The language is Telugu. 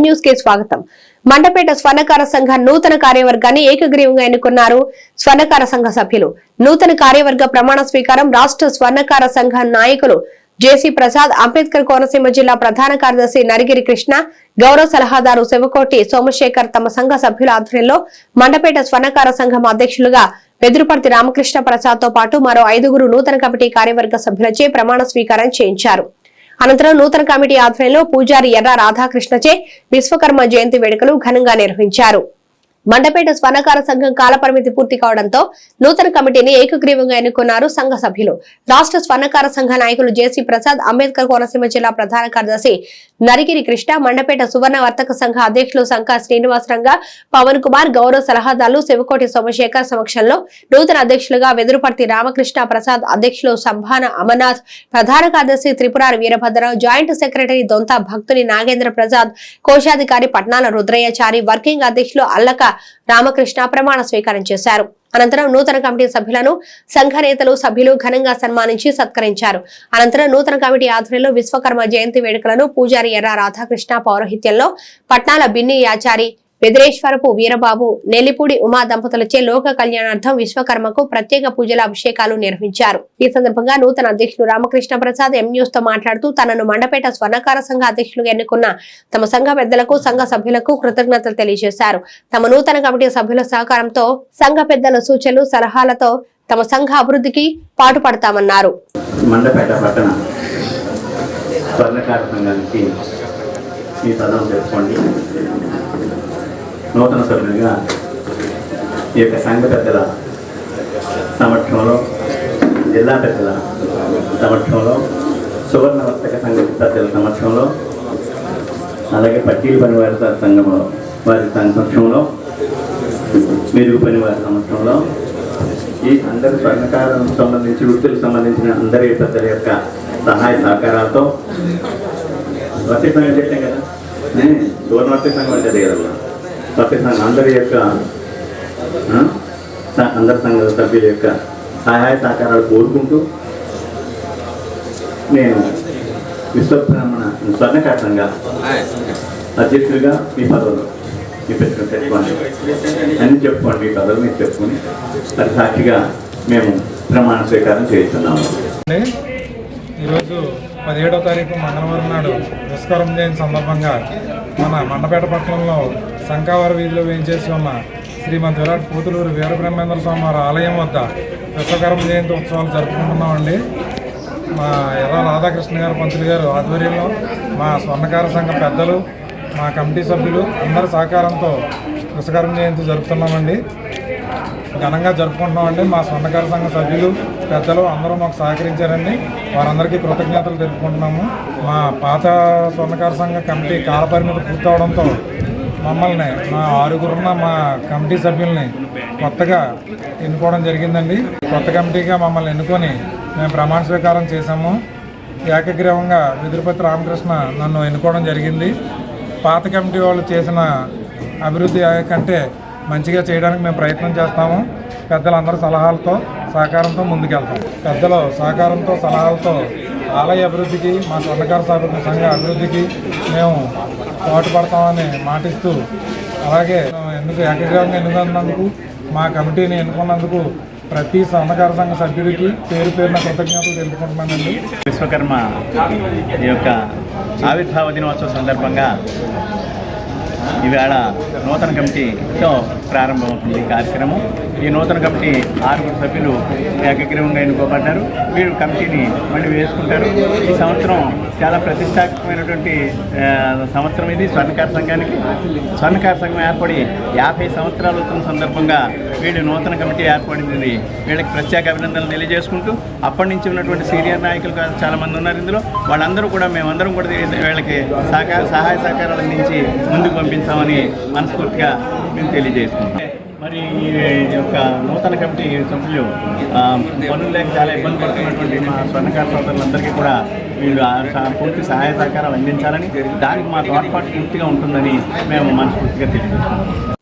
న్యూస్కి స్వాగతం. మండపేట స్వర్ణకార సంఘ నూతన కార్యవర్గాన్ని ఏకగ్రీవంగా ఎన్నుకున్నారు స్వర్ణకార సంఘ సభ్యులు. నూతన కార్యవర్గ ప్రమాణ స్వీకారం రాష్ట్ర స్వర్ణకార సంఘ నాయకులు జేసీ ప్రసాద్ అంబేద్కర్ కోనసీమ జిల్లా ప్రధాన కార్యదర్శి నరిగిరి కృష్ణ గౌరవ సలహాదారు శివకోటి సోమశేఖర్ తమ సంఘ సభ్యుల ఆధ్వర్యంలో మండపేట స్వర్ణకార సంఘం అధ్యక్షులుగా వెదురుపర్తి రామకృష్ణ ప్రసాద్తో పాటు మరో ఐదుగురు నూతన కమిటీ కార్యవర్గ సభ్యులచే ప్రమాణ స్వీకారం చేయించారు. అనంతరం నూతన కమిటీ ఆధ్వర్యంలో పూజారి ఎర్ర రాధాకృష్ణచే విశ్వకర్మ జయంతి వేడుకలు ఘనంగా నిర్వహించారు. మండపేట స్వర్ణకార సంఘం కాలపరిమితి పూర్తి కావడంతో నూతన కమిటీని ఏకగ్రీవంగా ఎన్నుకున్నారు సంఘ సభ్యులు. రాష్ట్ర స్వర్ణకార సంఘ నాయకులు జేసీ ప్రసాద్ అంబేద్కర్ కోనసీమ జిల్లా ప్రధాన కార్యదర్శి నరిగిరి కృష్ణ మండపేట సువర్ణ వర్తక సంఘ అధ్యక్షులు సంఘ శ్రీనివాసరంగ పవన్ కుమార్ గౌరవ సలహాదారులు శివకోటి సోమశేఖర్ సమక్షంలో నూతన అధ్యక్షులుగా వెదురుపర్తి రామకృష్ణ ప్రసాద్ అధ్యక్షులు సంభాన అమర్నాథ్ ప్రధాన కార్యదర్శి త్రిపురారి వీరభద్రరావు జాయింట్ సెక్రటరీ దొంత భక్తుని నాగేంద్ర ప్రసాద్ కోశాధికారి పట్నాల రుద్రయ్యచారి వర్కింగ్ అధ్యక్షులు అల్లక రామకృష్ణ ప్రమాణ స్వీకారం చేశారు. అనంతరం నూతన కమిటీ సభ్యులను సంఘ నేతలు సభ్యులు ఘనంగా సన్మానించి సత్కరించారు. అనంతరం నూతన కమిటీ ఆధ్వర్యంలో విశ్వకర్మ జయంతి వేడుకలను పూజారి ఎర్ర రాధాకృష్ణ పౌరోహిత్యంలో పట్నాల బిన్ని యాచారి వెదిరేశ్వరపు వీరబాబు నెల్లిపూడి ఉమా దంపతులచే లోక కళ్యాణార్థం విశ్వకర్మకు ప్రత్యేక పూజల అభిషేకాలు నిర్వహించారు. ఈ సందర్భంగా నూతన అధ్యక్షులు రామకృష్ణ ప్రసాద్ ఎం న్యూస్తో మాట్లాడుతూ తనను మండపేట స్వర్ణకార సంఘ అధ్యక్షులుగా ఎన్నుకున్న తమ సంఘ పెద్దలకు సంఘ సభ్యులకు కృతజ్ఞతలు తెలియజేశారు. తమ నూతన కమిటీ సభ్యుల సహకారంతో సంఘ పెద్దల సూచనలు సలహాలతో తమ సంఘ అభివృద్ధికి పాటుపడతామన్నారు. మండపేట పట్టణ స్వర్ణకార సంఘానికి మీ పదం తెలుసుకోండి నూతన సభ్యునిగా ఈ యొక్క సంఘ పెద్దల సమక్షంలో జిల్లా పెద్దల సమక్షంలో సువర్ణ వర్తక సంఘ పెద్దల సమక్షంలో అలాగే పట్టీలు పని వారి సంఘంలో వారి సమక్షంలో మెరుగు పని వారి సమక్షంలో ఈ అందరి స్వర్ణకారం సంబంధించి వృత్తులకు సంబంధించిన అందరి పెద్దల యొక్క సహాయ సహకారాలతో వర్తక సంఘం చెప్పాం కదా. ఏ, సువర్ణ వర్తక సంఘం అంటే కదా వర్తక సంఘం అందరి యొక్క అందరి సంఘ సభ్యుల యొక్క సహాయ సహకారాలు కోరుకుంటూ నేను విశ్వబ్రాహ్మణ స్వర్ణకార సంఘ అధ్యక్షుడిగా మీ పదవులు మీ పెట్టుకుని పెట్టుకోండి అన్ని చెప్పుకోండి మీ పదవులు మీరు చెప్పుకొని అది సాక్షిగా మేము ప్రమాణ స్వీకారం చేస్తున్నాము. ఈరోజు పదిహేడో తారీఖు మంగళవారం నాడు విశ్వకరం జయంతి సందర్భంగా మన మండపేట పట్టణంలో శంకావర వీధిలో వేయించేసి ఉన్న శ్రీమంత్ విరాట్ పోతులూరు వీరబ్రహ్మేంద్ర స్వామి వారి ఆలయం వద్ద విశ్వకర్మ జయంతి ఉత్సవాలు జరుపుకుంటున్నామండి. మా ఎర్ర రాధాకృష్ణ గారు పంతులు గారు ఆధ్వర్యంలో మా స్వర్ణకార సంఘ పెద్దలు మా కమిటీ సభ్యులు అందరి సహకారంతో విశ్వకర్మ జయంతి జరుపుతున్నామండి. ఘనంగా జరుపుకుంటున్నామండి మా స్వర్ణకార సంఘ సభ్యులు పెద్దలు అందరూ మాకు సహకరించారండి. వారందరికీ కృతజ్ఞతలు తెలుపుకుంటున్నాము. మా పాత స్వర్ణకార సంఘ కమిటీ కాలపరిమితి పూర్తవడంతో మమ్మల్ని మా ఆరుగురున్న మా కమిటీ సభ్యుల్ని కొత్తగా ఎన్నుకోవడం జరిగిందండి. కొత్త కమిటీగా మమ్మల్ని ఎన్నుకొని మేము ప్రమాణ స్వీకారం చేశాము. ఏకగ్రీవంగా వెదురుపతి రామకృష్ణ నన్ను ఎన్నుకోవడం జరిగింది. పాత కమిటీ వాళ్ళు చేసిన అభివృద్ధి కంటే మంచిగా చేయడానికి మేము ప్రయత్నం చేస్తాము. పెద్దలందరి సలహాలతో సహకారంతో ముందుకెళ్తాం. పెద్దల సహకారంతో సలహాలతో ఆలయ అభివృద్ధికి మా స్వర్ణకార సభ సంఘ అభివృద్ధికి మేము పాటుపడతామని మాటిస్తూ అలాగే ఎందుకు ఏకగ్రీవంగా ఎన్నుకున్నందుకు మా కమిటీని ఎన్నుకున్నందుకు ప్రతి స్వర్ణకార సంఘ సభ్యుడికి పేరు పేరున కృతజ్ఞతలు తెలుపుకుంటున్నానండి. విశ్వకర్మ ఈ యొక్క ఆవిర్భావ దినోత్సవ సందర్భంగా ఈవేళ నూతన కమిటీతో ప్రారంభమవుతుంది ఈ కార్యక్రమం. ఈ నూతన కమిటీ ఆరుగురు సభ్యులు ఏకగ్రీవంగా ఎన్నుకోబడ్డారు. వీరు కమిటీని మళ్ళీ వేసుకుంటారు. ఈ సంవత్సరం చాలా ప్రతిష్టాత్మకమైనటువంటి సంవత్సరం ఇది. స్వర్ణకార సంఘానికి స్వర్ణకార సంఘం ఏర్పడి యాభై సంవత్సరాలు అవుతున్న సందర్భంగా వీళ్ళు నూతన కమిటీ ఏర్పడింది. వీళ్ళకి ప్రత్యేక అభినందనలు తెలియజేసుకుంటూ అప్పటి నుంచి ఉన్నటువంటి సీనియర్ నాయకులు చాలామంది ఉన్నారు ఇందులో. వాళ్ళందరూ కూడా మేమందరం కూడా వీళ్ళకి సహకార సహాయ సహకారాలు అందించి ముందుకు పంపించామని మనస్ఫూర్తిగా మేము తెలియజేసుకుంటాం మరి ఈ యొక్క నూతన కమిటీ సభ్యులు పనులు లేక చాలా ఇబ్బంది పడుతున్నటువంటి మా స్వర్ణకార సోదరులందరికీ కూడా వీళ్ళు ఆ పూర్తి సహాయ సహకారాలు అందించాలని దానికి మా తోడ్పాటు పూర్తిగా ఉంటుందని మేము మనస్ఫూర్తిగా తెలియజేస్తున్నాం